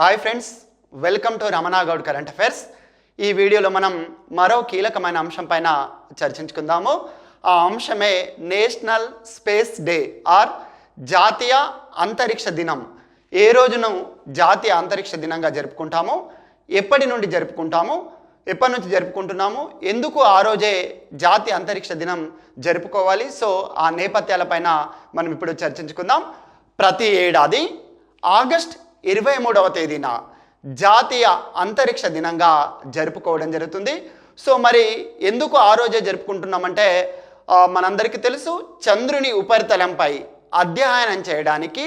Hi friends welcome to Ramana Goud current affairs ఈ వీడియోలో మనం మరో కీలకమైన అంశం పైన చర్చించుకుందాము. ఆ అంశమే నేషనల్ స్పేస్ డే ఆర్ జాతీయ అంతరిక్ష దినం. ఏ రోజును జాతీయ అంతరిక్ష దినంగా జరుపుకుంటాము? ఎప్పటి నుండి జరుపుకుంటాము? ఎప్పటి నుంచి జరుపుకుంటున్నాము? ఎందుకు ఆ రోజే జాతీయ అంతరిక్ష దినం జరుపుకోవాలి? సో ఆ నేపథ్యాలపైన మనం ఇప్పుడు చర్చించుకుందాం. ప్రతి ఏడాది ఆగస్ట్ ఇరవై మూడవ తేదీన జాతీయ అంతరిక్ష దినంగా జరుపుకోవడం జరుగుతుంది. సో మరి ఎందుకు ఆ రోజే జరుపుకుంటున్నామంటే మనందరికీ తెలుసు చంద్రుని ఉపరితలంపై అధ్యయనం చేయడానికి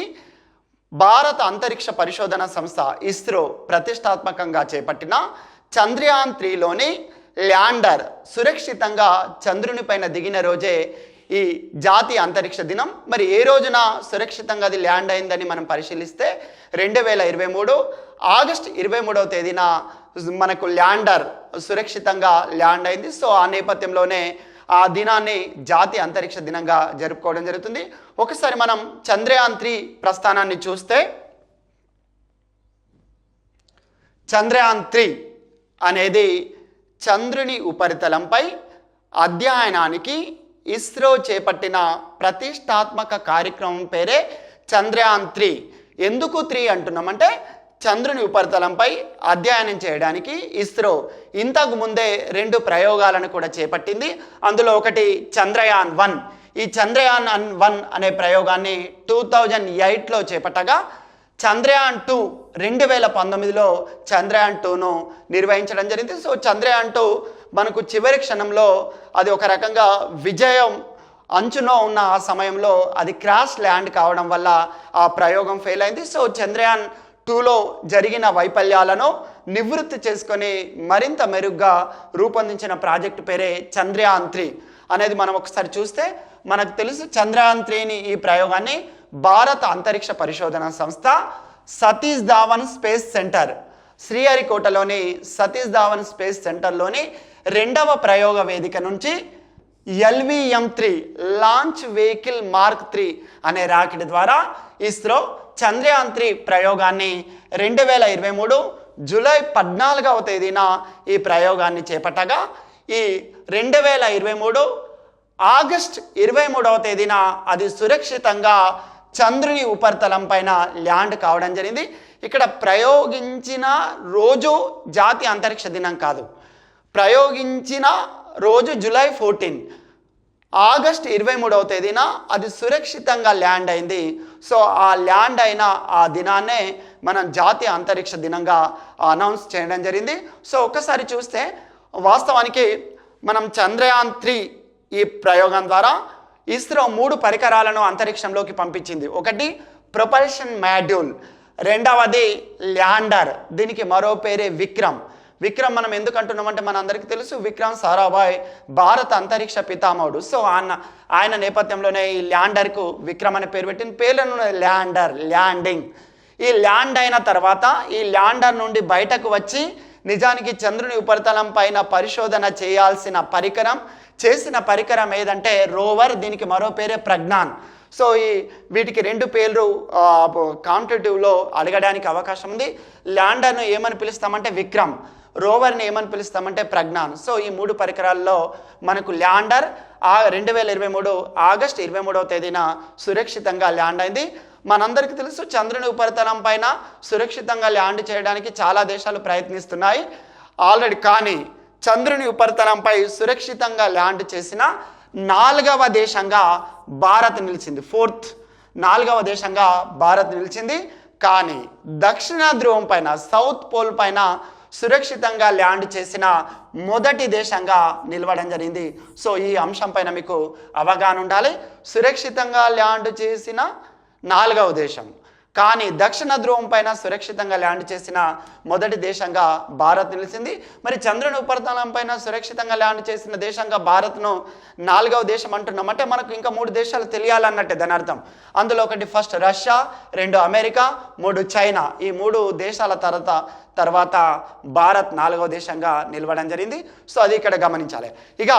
భారత అంతరిక్ష పరిశోధన సంస్థ ఇస్రో ప్రతిష్టాత్మకంగా చేపట్టిన చంద్రయాన్ త్రీలోని ల్యాండర్ సురక్షితంగా చంద్రుని పైన దిగిన రోజే ఈ జాతీయ అంతరిక్ష దినం. మరి ఏ రోజున సురక్షితంగా అది ల్యాండ్ అయిందని మనం పరిశీలిస్తే రెండు వేల ఇరవై మూడు ఆగస్ట్ ఇరవై మూడవ తేదీన మనకు ల్యాండర్ సురక్షితంగా ల్యాండ్ అయింది. సో ఆ నేపథ్యంలోనే ఆ దినాన్ని జాతి అంతరిక్ష దినంగా జరుపుకోవడం జరుగుతుంది. ఒకసారి మనం చంద్రయాన్ త్రీ ప్రస్థానాన్ని చూస్తే చంద్రయాన్ త్రీ అనేది చంద్రుని ఉపరితలంపై అధ్యయనానికి ఇస్రో చేపట్టిన ప్రతిష్టాత్మక కార్యక్రమం పేరే చంద్రయాన్ త్రీ ఎందుకు త్రీ అంటున్నామంటే చంద్రుని ఉపరితలంపై అధ్యయనం చేయడానికి ఇస్రో ఇంతకు ముందే రెండు ప్రయోగాలను కూడా చేపట్టింది. అందులో ఒకటి చంద్రయాన్ వన్ ఈ చంద్రయాన్ అన్ వన్ అనే ప్రయోగాన్ని టూ థౌజండ్ ఎయిట్లో చేపట్టగా చంద్రయాన్ టూ రెండు వేల పంతొమ్మిదిలో చంద్రయాన్ టూను నిర్వహించడం జరిగింది. సో చంద్రయాన్ టూ మనకు చివరి క్షణంలో అది ఒక రకంగా విజయం అంచులో ఉన్న ఆ సమయంలో అది క్రాష్ ల్యాండ్ కావడం వల్ల ఆ ప్రయోగం ఫెయిల్ అయింది. సో చంద్రయాన్ టూలో జరిగిన వైఫల్యాలను నివృత్తి చేసుకొని మరింత మెరుగ్గా రూపొందించిన ప్రాజెక్టు పేరే చంద్రయాన్ త్రీ అనేది మనం ఒకసారి చూస్తే మనకు తెలుసు చంద్రయాన్ త్రీని ఈ ప్రయోగాన్ని భారత అంతరిక్ష పరిశోధన సంస్థ సతీష్ ధావన్ స్పేస్ సెంటర్ శ్రీహరికోటలోని సతీష్ ధావన్ స్పేస్ సెంటర్లోని రెండవ ప్రయోగ వేదిక నుంచి LVM three launch vehicle mark three అనే రాకెట్ ద్వారా ఇస్రో చంద్రయాన్ త్రీ ప్రయోగాన్ని రెండు వేల ఇరవై మూడు జూలై పద్నాలుగవ తేదీన ఈ ప్రయోగాన్ని చేపట్టగా ఈ రెండు వేల ఇరవై మూడు ఆగస్ట్ ఇరవై మూడవ తేదీన అది సురక్షితంగా చంద్రుని ఉపరితలం పైన ల్యాండ్ కావడం జరిగింది. ఇక్కడ ప్రయోగించిన రోజు జాతీయ అంతరిక్ష దినం కాదు. ప్రయోగించిన రోజు జూలై ఫోర్టీన్. ఆగస్ట్ ఇరవై మూడవ తేదీన అది సురక్షితంగా ల్యాండ్ అయింది. సో ఆ ల్యాండ్ అయిన ఆ దినాన్నే మనం జాతీయ అంతరిక్ష దినంగా అనౌన్స్ చేయడం జరిగింది. సో ఒక్కసారి చూస్తే వాస్తవానికి మనం చంద్రయాన్ త్రీ ఈ ప్రయోగం ద్వారా ఇస్రో మూడు పరికరాలను అంతరిక్షంలోకి పంపించింది. ఒకటి ప్రొపల్షన్ మాడ్యూల్. రెండవది ల్యాండర్. దీనికి మరో పేరే విక్రమ్. విక్రమ్ మనం ఎందుకు అంటున్నామంటే మన అందరికీ తెలుసు విక్రమ్ సారాభాయ్ భారత అంతరిక్ష పితామహుడు. సో ఆయన ఆయన నేపథ్యంలోనే ఈ ల్యాండర్కు విక్రమ్ అనే పేరు పెట్టిన పేర్లను ల్యాండర్ ల్యాండింగ్. ఈ ల్యాండ్ అయిన తర్వాత ఈ ల్యాండర్ నుండి బయటకు వచ్చి నిజానికి చంద్రుని ఉపరితలం పైన పరిశోధన చేయాల్సిన పరికరం చేసిన పరికరం ఏదంటే రోవర్ దీనికి మరో పేరే ప్రజ్ఞాన్. సో ఈ వీటికి రెండు పేర్లు కాంపిటేటివ్లో అడగడానికి అవకాశం ఉంది. ల్యాండర్ను ఏమని పిలుస్తామంటే విక్రమ్. రోవర్ని ఏమని పిలుస్తామంటే ప్రజ్ఞాన్. సో ఈ మూడు పరికరాల్లో మనకు ల్యాండర్ ఆ రెండు వేల ఇరవై మూడు ఆగస్ట్ ఇరవై మూడవ తేదీన సురక్షితంగా ల్యాండ్ అయింది. మనందరికీ తెలుసు చంద్రుని ఉపరితలం పైన సురక్షితంగా ల్యాండ్ చేయడానికి చాలా దేశాలు ప్రయత్నిస్తున్నాయి. ఆల్రెడీ కానీ చంద్రుని ఉపరితలంపై సురక్షితంగా ల్యాండ్ చేసిన నాలుగవ దేశంగా భారత్ నిలిచింది. ఫోర్త్ నాలుగవ దేశంగా భారత్ నిలిచింది. కానీ దక్షిణ ధ్రువం పైన సౌత్ పోల్ పైన సురక్షితంగా ల్యాండ్ చేసిన మొదటి దేశంగా నిలవడం జరిగింది. సో ఈ అంశం పైన మీకు అవగాహన ఉండాలి. సురక్షితంగా ల్యాండ్ చేసిన నాలుగవ దేశం. కానీ దక్షిణ ధ్రువం పైన సురక్షితంగా ల్యాండ్ చేసిన మొదటి దేశంగా భారత్ నిలిచింది. మరి చంద్రుని ఉపరితలం పైన సురక్షితంగా ల్యాండ్ చేసిన దేశంగా భారత్ను నాలుగవ దేశం అంటున్నాం. అంటే మనకు ఇంకా మూడు దేశాలు తెలియాలన్నట్టే దాని అర్థం. అందులో ఒకటి ఫస్ట్ రష్యా రెండు అమెరికా మూడు చైనా. ఈ మూడు దేశాల తర్వాత తర్వాత భారత్ నాలుగవ దేశంగా నిలవడం జరిగింది. సో అది ఇక్కడ గమనించాలి. ఇక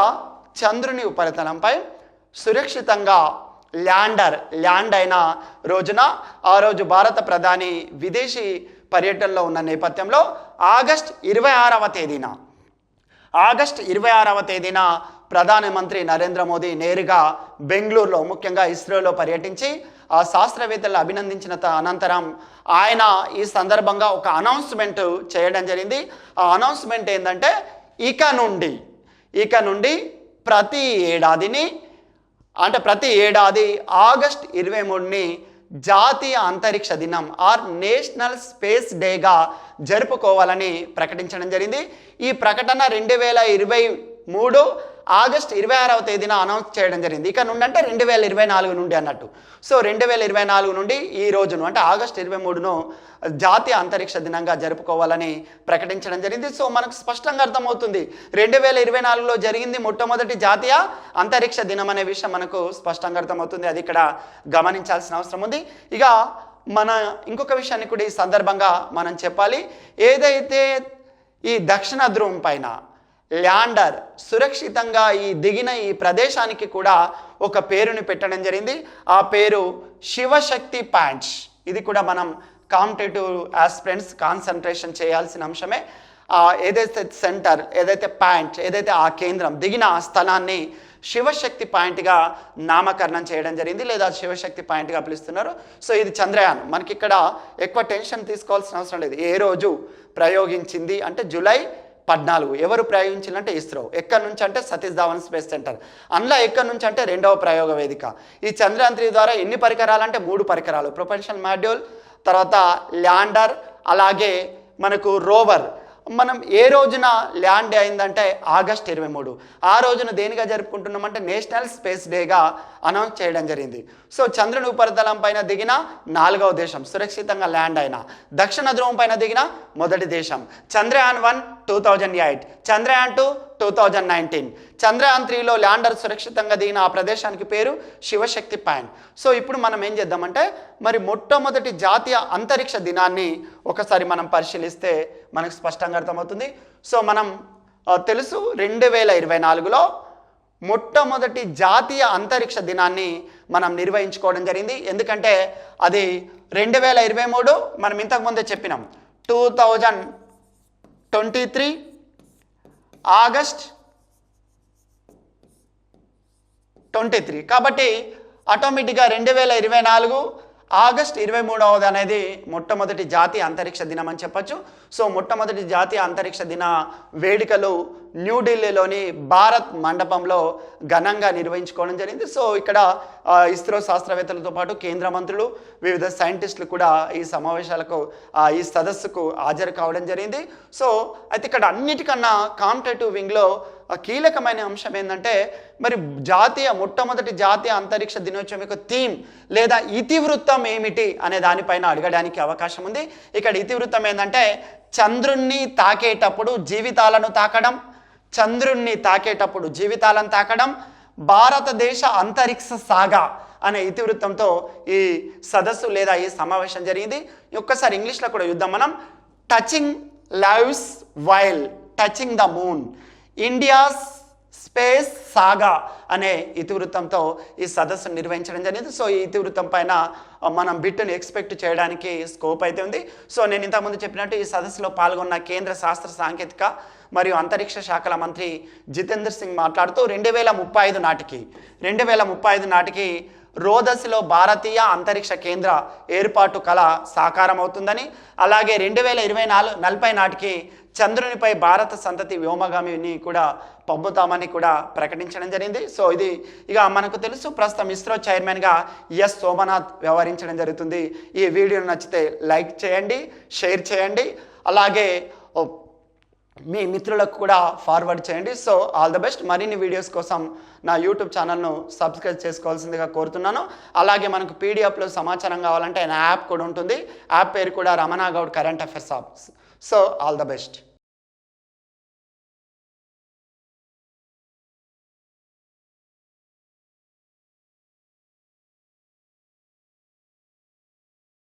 చంద్రుని ఉపరితలంపై సురక్షితంగా ల్యాండర్ ల్యాండ్ అయిన రోజున ఆ రోజు భారత ప్రధాని విదేశీ పర్యటనలో ఉన్న నేపథ్యంలో ఆగస్ట్ ఇరవై ఆరవ తేదీన ఆగస్ట్ ఇరవై ఆరవ తేదీన ప్రధానమంత్రి నరేంద్ర మోదీ నేరుగా బెంగళూరులో ముఖ్యంగా ఇస్రోలో పర్యటించి ఆ శాస్త్రవేత్తలు అభినందించిన త- అనంతరం ఆయన ఈ సందర్భంగా ఒక అనౌన్స్మెంట్ చేయడం జరిగింది. ఆ అనౌన్స్మెంట్ ఏంటంటే ఇక నుండి ఇక నుండి ప్రతి ఏడాదిని అంటే ప్రతి ఏడాది ఆగస్ట్ ఇరవై మూడుని జాతీయ అంతరిక్ష దినం ఆర్ నేషనల్ స్పేస్ డేగా జరుపుకోవాలని ప్రకటించడం జరిగింది. ఈ ప్రకటన రెండు వేల ఇరవై మూడు ఆగస్ట్ ఇరవై ఆరవ తేదీన అనౌన్స్ చేయడం జరిగింది. ఇక నుండి అంటే రెండు వేల ఇరవై నాలుగు నుండి అన్నట్టు. సో రెండు వేల ఇరవై నాలుగు నుండి ఈ రోజును అంటే ఆగస్ట్ ఇరవై మూడును జాతీయ అంతరిక్ష దినంగా జరుపుకోవాలని ప్రకటించడం జరిగింది. సో మనకు స్పష్టంగా అర్థమవుతుంది. రెండు వేల ఇరవై నాలుగులో జరిగింది మొట్టమొదటి జాతీయ అంతరిక్ష దినం అనే విషయం మనకు స్పష్టంగా అర్థమవుతుంది. అది ఇక్కడ గమనించాల్సిన అవసరం ఉంది. ఇక మన ఇంకొక విషయాన్ని కూడా ఈ సందర్భంగా మనం చెప్పాలి. ఏదైతే ఈ దక్షిణ ధ్రువం పైన ల్యాండర్ సురక్షితంగా ఈ దిగిన ఈ ప్రదేశానికి కూడా ఒక పేరుని పెట్టడం జరిగింది. ఆ పేరు శివశక్తి ప్యాంచ్ ఇది కూడా మనం కాంపిటేటివ్ ఆస్పిరెంట్స్ కాన్సన్ట్రేషన్ చేయాల్సిన అంశమే. ఆ ఏదైతే సెంటర్ ఏదైతే పాయింట్ ఏదైతే ఆ కేంద్రం దిగిన ఆ స్థలాన్ని శివశక్తి పాయింట్గా నామకరణం చేయడం జరిగింది లేదా శివశక్తి పాయింట్గా పిలుస్తున్నారు. సో ఇది చంద్రయాన్. మనకి ఇక్కడ ఎక్కువ టెన్షన్ తీసుకోవాల్సిన అవసరం లేదు. ఏ రోజు ప్రయోగించింది అంటే జూలై పద్నాలుగు. ఎవరు ప్రయోగించాలంటే ఇస్రో. ఎక్కడి నుంచి అంటే సతీష్ ధావన్ స్పేస్ సెంటర్. అందులో ఎక్కడి నుంచి అంటే రెండవ ప్రయోగ వేదిక. ఈ చంద్రయాన్ త్రీ ద్వారా ఎన్ని పరికరాలు అంటే మూడు పరికరాలు. ప్రొపెన్షన్ మాడ్యూల్ తర్వాత ల్యాండర్ అలాగే మనకు రోవర్. మనం ఏ రోజున ల్యాండ్ అయిందంటే ఆగస్ట్ ఇరవై మూడు. ఆ రోజున దేనిగా జరుపుకుంటున్నామంటే నేషనల్ స్పేస్ డేగా అనౌన్స్ చేయడం జరిగింది. సో చంద్రుని ఉపరితలం పైన దిగిన నాలుగవ దేశం సురక్షితంగా ల్యాండ్ అయిన. దక్షిణ ధ్రువం పైన దిగిన మొదటి దేశం Chandrayaan one two thousand eight. Chandrayaan two two thousand nineteen Chandrayaan త్రీలో ల్యాండర్ సురక్షితంగా దిగిన ఆ ప్రదేశానికి పేరు శివశక్తి పాయింట్. సో ఇప్పుడు మనం ఏం చేద్దామంటే మరి మొట్టమొదటి జాతీయ అంతరిక్ష దినాన్ని ఒకసారి మనం పరిశీలిస్తే మనకు స్పష్టంగా అర్థమవుతుంది. సో మనం తెలుసు రెండు వేల ఇరవై నాలుగులో మొట్టమొదటి జాతీయ అంతరిక్ష దినాన్ని మనం నిర్వహించుకోవడం జరిగింది. ఎందుకంటే అది రెండు వేల ఇరవై మూడు మనం ఇంతకుముందే చెప్పినాం. Two thousand twenty three August twenty three. కాబట్టి ఆటోమేటిక్గా రెండు వేల ఇరవై నాలుగు ఆగస్ట్ ఇరవై మూడవది అనేది మొట్టమొదటి జాతీయ అంతరిక్ష దినం అని చెప్పొచ్చు. సో మొట్టమొదటి జాతీయ అంతరిక్ష దిన వేడుకలు న్యూఢిల్లీలోని భారత్ మండపంలో ఘనంగా నిర్వహించుకోవడం జరిగింది. సో ఇక్కడ ఇస్రో శాస్త్రవేత్తలతో పాటు కేంద్ర మంత్రులు వివిధ సైంటిస్టులు కూడా ఈ సమావేశాలకు ఈ సదస్సుకు హాజరు కావడం జరిగింది. సో అయితే ఇక్కడ అన్నిటికన్నా కాంపిటేటివ్ వింగ్లో కీలకమైన అంశం ఏంటంటే మరి జాతీయ మొట్టమొదటి జాతీయ అంతరిక్ష దినోత్సవం యొక్క థీమ్ లేదా ఇతివృత్తం ఏమిటి అనే దానిపైన అడగడానికి అవకాశం ఉంది. ఇక్కడ ఇతివృత్తం ఏంటంటే చంద్రుణ్ణి తాకేటప్పుడు జీవితాలను తాకడం చంద్రుణ్ణి తాకేటప్పుడు జీవితాలను తాకడం భారతదేశ అంతరిక్ష సాగా అనే ఇతివృత్తంతో ఈ సదస్సు లేదా ఈ సమావేశం జరిగింది. ఒక్కసారి ఇంగ్లీష్లో కూడా యుద్ధం మనం. Touching lives while touching the moon India's space saga అనే ఇతివృత్తంతో ఈ సదస్సు నిర్వహించడం జరిగింది. సో ఈ ఇతివృత్తం పైన మనం బిట్టును ఎక్స్పెక్ట్ చేయడానికి స్కోప్ అయితే ఉంది. సో నేను ఇంతకుముందు చెప్పినట్టు ఈ సదస్సులో పాల్గొన్న కేంద్ర శాస్త్ర సాంకేతిక మరియు అంతరిక్ష శాఖల మంత్రి జితేందర్ సింగ్ మాట్లాడుతూ రెండు వేల ముప్పై ఐదు నాటికి రెండు వేల ముప్పై ఐదు నాటికి రోదసిలో భారతీయ అంతరిక్ష కేంద్ర ఏర్పాటు కళ సాకారం అవుతుందని అలాగే రెండు వేల ఇరవై నాలుగు నలభై నాటికి చంద్రునిపై భారత సంతతి వ్యోమగామిని కూడా పంపుతామని కూడా ప్రకటించడం జరిగింది. సో ఇది ఇక మనకు తెలుసు. ప్రస్తుతం ఇస్రో చైర్మన్గా ఎస్ సోమనాథ్ వ్యవహరించడం జరుగుతుంది. ఈ వీడియో నచ్చితే లైక్ చేయండి షేర్ చేయండి. అలాగే మీ మిత్రులకు కూడా ఫార్వర్డ్ చేయండి. సో ఆల్ ద బెస్ట్ మరిన్ని వీడియోస్ కోసం నా యూట్యూబ్ ఛానల్ను సబ్స్క్రైబ్ చేసుకోవాల్సిందిగా కోరుతున్నాను. అలాగే మనకు పీడిఎఫ్లో సమాచారం కావాలంటే నా యాప్ కూడా ఉంటుంది. యాప్ పేరు కూడా Ramana Goud current affairs of so all the best